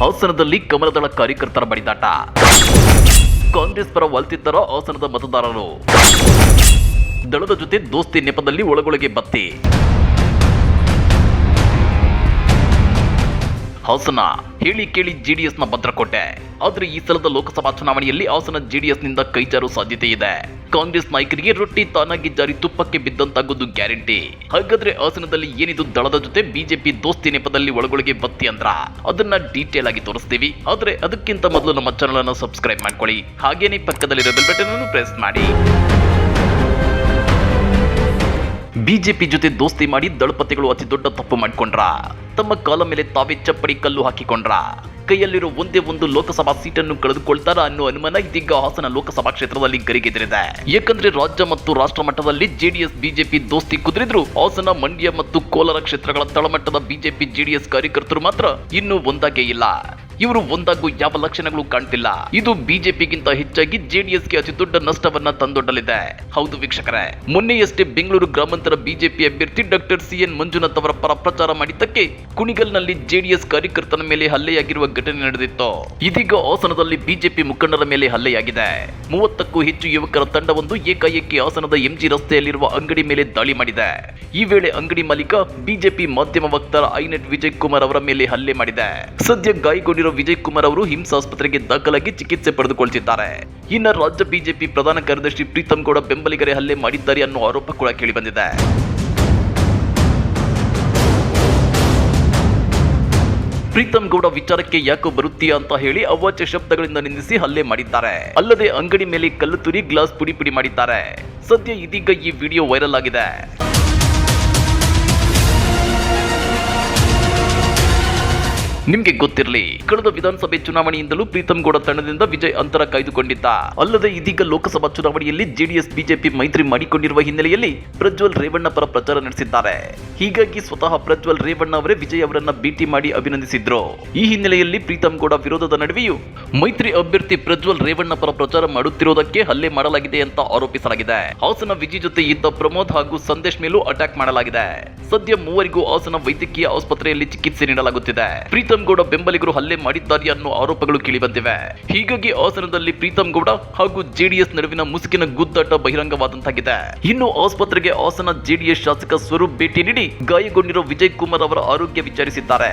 ಹಾಸನದಲ್ಲಿ ಕಮಲದಳ ಕಾರ್ಯಕರ್ತರ ಬಡಿದಾಟ. ಕಾಂಗ್ರೆಸ್ ಪರ ಒಲ್ತಿದ್ದರ ಹಾಸನದ ಮತದಾರರು. ದಳದ ಜೊತೆ ದೋಸ್ತಿ ನೆಪದಲ್ಲಿ ಒಳಗೊಳಗೆ ಬತ್ತಿ. ಹಾಸನ. ಹೇಳಿ ಕೇಳಿ ಜೆಡಿಎಸ್ನ ಭದ್ರಕೋಟೆ. ಆದ್ರೆ ಈ ಸಲದ ಲೋಕಸಭಾ ಚುನಾವಣೆಯಲ್ಲಿ ಹಾಸನ ಜೆಡಿಎಸ್ನಿಂದ ಕೈಜಾರು ಸಾಧ್ಯತೆ ಇದೆ. ಕಾಂಗ್ರೆಸ್ ನಾಯಕರಿಗೆ ರೊಟ್ಟಿ ತಾನಾಗಿ ಜಾರಿ ತುಪ್ಪಕ್ಕೆ ಬಿದ್ದಂತಾಗೋದು ಗ್ಯಾರಂಟಿ. ಹಾಗಾದ್ರೆ ಹಾಸನದಲ್ಲಿ ಏನಿದು ದಳದ ಜೊತೆ ಬಿಜೆಪಿ ದೋಸ್ತಿ ನೆಪದಲ್ಲಿ ಒಳಗೊಳಗೆ ಬತ್ತಿ ಅಂದ್ರ? ಅದನ್ನ ಡೀಟೇಲ್ ಆಗಿ ತೋರಿಸ್ತೀವಿ. ಆದ್ರೆ ಅದಕ್ಕಿಂತ ಮೊದಲು ನಮ್ಮ ಚಾನಲ್ ಅನ್ನು ಸಬ್ಸ್ಕ್ರೈಬ್ ಮಾಡ್ಕೊಳ್ಳಿ. ಹಾಗೇನೆ ಪಕ್ಕದಲ್ಲಿರೋ ಬೆಲ್ ಬಟನ್ ಅನ್ನು ಪ್ರೆಸ್ ಮಾಡಿ. ಬಿಜೆಪಿ ಜೊತೆ ದೋಸ್ತಿ ಮಾಡಿ ದಳಪತಿಗಳು ಅತಿ ದೊಡ್ಡ ತಪ್ಪು ಮಾಡಿಕೊಂಡ್ರ. ತಮ್ಮ ಕಾಲ ಮೇಲೆ ತಾವೇ ಚಪ್ಪಡಿ ಕಲ್ಲು ಹಾಕಿಕೊಂಡ್ರ. ಕೈಯಲ್ಲಿರೋ ಒಂದೇ ಒಂದು ಲೋಕಸಭಾ ಸೀಟನ್ನು ಕಳೆದುಕೊಳ್ತಾರ ಅನ್ನೋ ಅನುಮಾನ ಇದೀಗ ಹಾಸನ ಲೋಕಸಭಾ ಕ್ಷೇತ್ರದಲ್ಲಿ ಗರಿಗೆದರಿದೆ. ಯಾಕಂದ್ರೆ ರಾಜ್ಯ ಮತ್ತು ರಾಷ್ಟ್ರ ಮಟ್ಟದಲ್ಲಿ ಜೆಡಿಎಸ್, ಬಿಜೆಪಿ ದೋಸ್ತಿ ಕುದುರಿದ್ರು, ಹಾಸನ, ಮಂಡ್ಯ ಮತ್ತು ಕೋಲಾರ ಕ್ಷೇತ್ರಗಳ ತಳಮಟ್ಟದ ಬಿಜೆಪಿ, ಜೆಡಿಎಸ್ ಕಾರ್ಯಕರ್ತರು ಮಾತ್ರ ಇನ್ನೂ ಒಂದಾಗೇ ಇಲ್ಲ. ಇವರು ಒಂದಾಗೂ ಯಾವ ಲಕ್ಷಣಗಳು ಕಾಣ್ತಿಲ್ಲ. ಇದು ಬಿಜೆಪಿಗಿಂತ ಹೆಚ್ಚಾಗಿ ಜೆಡಿಎಸ್ಗೆ ಅತಿ ದೊಡ್ಡ ನಷ್ಟವನ್ನ ತಂದೊಡ್ಡಲಿದೆ. ಹೌದು ವೀಕ್ಷಕರೇ, ಮೊನ್ನೆಯಷ್ಟೇ ಬೆಂಗಳೂರು ಗ್ರಾಮಾಂತರ ಬಿಜೆಪಿ ಅಭ್ಯರ್ಥಿ ಡಾಕ್ಟರ್ ಸಿ ಎನ್ ಮಂಜುನಾಥ್ ಅವರ ಪರ ಪ್ರಚಾರ ಮಾಡಿದ್ದಕ್ಕೆ ಕುಣಿಗಲ್ನಲ್ಲಿ ಜೆಡಿಎಸ್ ಕಾರ್ಯಕರ್ತನ ಮೇಲೆ ಹಲ್ಲೆಯಾಗಿರುವ ಘಟನೆ ನಡೆದಿತ್ತು. ಇದೀಗ ಹಾಸನದಲ್ಲಿ ಬಿಜೆಪಿ ಮುಖಂಡರ ಮೇಲೆ ಹಲ್ಲೆಯಾಗಿದೆ. ಮೂವತ್ತಕ್ಕೂ ಹೆಚ್ಚು ಯುವಕರ ತಂಡವೊಂದು ಏಕಾಏಕಿ ಹಾಸನದ ಎಂಜಿ ರಸ್ತೆಯಲ್ಲಿರುವ ಅಂಗಡಿ ಮೇಲೆ ದಾಳಿ ಮಾಡಿದೆ. ಈ ವೇಳೆ ಅಂಗಡಿ ಮಾಲೀಕ ಬಿಜೆಪಿ ಮಾಧ್ಯಮ ವಕ್ತಾರ ಐನೆಟ್ ವಿಜಯ್ ಕುಮಾರ್ ಅವರ ಮೇಲೆ ಹಲ್ಲೆ ಮಾಡಿದೆ. ಸದ್ಯ ಗಾಯಗೊಂಡಿರುವ ವಿಜಯ್ ಕುಮಾರ್ ಅವರು ಹಿಮ್ಸ್ ಆಸ್ಪತ್ರೆಗೆ ದಾಖಲಾಗಿ ಚಿಕಿತ್ಸೆ ಪಡೆದುಕೊಳ್ತಿದ್ದಾರೆ. ಇನ್ನು ರಾಜ್ಯ ಬಿಜೆಪಿ ಪ್ರಧಾನ ಕಾರ್ಯದರ್ಶಿ ಪ್ರೀತಮ್ ಗೌಡ ಬೆಂಬಲಿಗರೇ ಹಲ್ಲೆ ಮಾಡಿದ್ದಾರೆ ಅನ್ನೋ ಆರೋಪ ಕೂಡ ಕೇಳಿಬಂದಿದೆ ಪ್ರೀತಮ್ ಗೌಡ ವಿಚಾರಕ್ಕೆ ಯಾಕೋ ಬರುತ್ತೀಯಾ ಅಂತ ಹೇಳಿ ಅವಾಚ್ಯ ಶಬ್ದಗಳಿಂದ ನಿಂದಿಸಿ ಹಲ್ಲೆ ಮಾಡಿದ್ದಾರೆ. ಅಲ್ಲದೆ ಅಂಗಡಿ ಮೇಲೆ ಕಲ್ಲು ತುರಿ ಗ್ಲಾಸ್ ಪುಡಿ ಪುಡಿ ಮಾಡಿದ್ದಾರೆ. ಸದ್ಯ ಇದೀಗ ಈ ವಿಡಿಯೋ ವೈರಲ್ ಆಗಿದೆ. ನಿಮ್ಗೆ ಗೊತ್ತಿರಲಿ, ಕಳೆದ ವಿಧಾನಸಭೆ ಚುನಾವಣೆಯಿಂದಲೂ ಪ್ರೀತಮ್ ಗೌಡ ತಂಡದಿಂದ ವಿಜಯ್ ಅಂತರ ಕಾಯ್ದುಕೊಂಡಿದ್ದ. ಅಲ್ಲದೆ ಇದೀಗ ಲೋಕಸಭಾ ಚುನಾವಣೆಯಲ್ಲಿ ಜೆಡಿಎಸ್, ಬಿಜೆಪಿ ಮೈತ್ರಿ ಮಾಡಿಕೊಂಡಿರುವ ಹಿನ್ನೆಲೆಯಲ್ಲಿ ಪ್ರಜ್ವಲ್ ರೇವಣ್ಣ ಪರ ಪ್ರಚಾರ ನಡೆಸಿದ್ದಾರೆ. ಹೀಗಾಗಿ ಸ್ವತಃ ಪ್ರಜ್ವಲ್ ರೇವಣ್ಣ ಅವರೇ ವಿಜಯ್ ಅವರನ್ನ ಭೇಟಿ ಮಾಡಿ ಅಭಿನಂದಿಸಿದ್ರು. ಈ ಹಿನ್ನೆಲೆಯಲ್ಲಿ ಪ್ರೀತಮ್ ಗೌಡ ವಿರೋಧದ ನಡುವೆಯೂ ಮೈತ್ರಿ ಅಭ್ಯರ್ಥಿ ಪ್ರಜ್ವಲ್ ರೇವಣ್ಣ ಪರ ಪ್ರಚಾರ ಮಾಡುತ್ತಿರುವುದಕ್ಕೆ ಹಲ್ಲೆ ಮಾಡಲಾಗಿದೆ ಅಂತ ಆರೋಪಿಸಲಾಗಿದೆ. ಹಾಸನ ವಿಜಿ ಜೊತೆ ಇದ್ದ ಪ್ರಮೋದ್ ಹಾಗೂ ಸಂದೇಶ್ ಮೇಲೂ ಅಟ್ಯಾಕ್ ಮಾಡಲಾಗಿದೆ. ಸದ್ಯ ಮೂವರಿಗೂ ಹಾಸನ ವೈದ್ಯಕೀಯ ಆಸ್ಪತ್ರೆಯಲ್ಲಿ ಚಿಕಿತ್ಸೆ ನೀಡಲಾಗುತ್ತಿದೆ. ಪ್ರೀತಮ್ ಗೌಡ ಬೆಂಬಲಿಗರು ಹಲ್ಲೆ ಮಾಡಿದ್ದಾರೆ ಅನ್ನೋ ಆರೋಪಗಳು ಕೇಳಿಬಂದಿವೆ. ಹೀಗಾಗಿ ಹಾಸನದಲ್ಲಿ ಪ್ರೀತಮ್ ಗೌಡ ಹಾಗೂ ಜೆಡಿಎಸ್ ನಡುವಿನ ಮುಸುಕಿನ ಗುದ್ದಾಟ ಬಹಿರಂಗವಾದಂತಾಗಿದೆ. ಇನ್ನು ಆಸ್ಪತ್ರೆಗೆ ಹಾಸನ ಜೆಡಿಎಸ್ ಶಾಸಕ ಸ್ವರೂಪ್ ಭೇಟಿ ನೀಡಿ ಗಾಯಗೊಂಡಿರುವ ವಿಜಯ್ ಕುಮಾರ್ ಅವರ ಆರೋಗ್ಯ ವಿಚಾರಿಸಿದ್ದಾರೆ.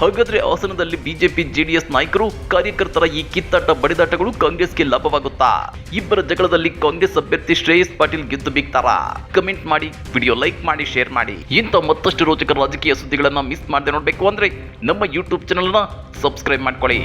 ಹಾಗಾದ್ರೆ ಹಾಸನದಲ್ಲಿ ಬಿಜೆಪಿ ಜೆಡಿಎಸ್ ನಾಯಕರು ಕಾರ್ಯಕರ್ತರ ಈ ಕಿತ್ತಾಟ ಬಡಿದಾಟಗಳು ಕಾಂಗ್ರೆಸ್ಗೆ ಲಾಭವಾಗುತ್ತಾ? ಇಬ್ಬರ ಜಗಳದಲ್ಲಿ ಕಾಂಗ್ರೆಸ್ ಅಭ್ಯರ್ಥಿ ಶ್ರೇಯಸ್ ಪಾಟೀಲ್ ಗೆದ್ದು ಬೀಗ್ತಾರಾ? ಕಮೆಂಟ್ ಮಾಡಿ, ವಿಡಿಯೋ ಲೈಕ್ ಮಾಡಿ, ಶೇರ್ ಮಾಡಿ. ಇಂಥ ಮತ್ತಷ್ಟು ರೋಚಕ ರಾಜಕೀಯ ಸುದ್ದಿಗಳನ್ನ ಮಿಸ್ ಮಾಡದೆ ನೋಡಬೇಕು ಅಂದ್ರೆ ನಮ್ಮ ಯೂಟ್ಯೂಬ್ ಚಾನೆಲ್ನ ಸಬ್ಸ್ಕ್ರೈಬ್ ಮಾಡ್ಕೊಳ್ಳಿ.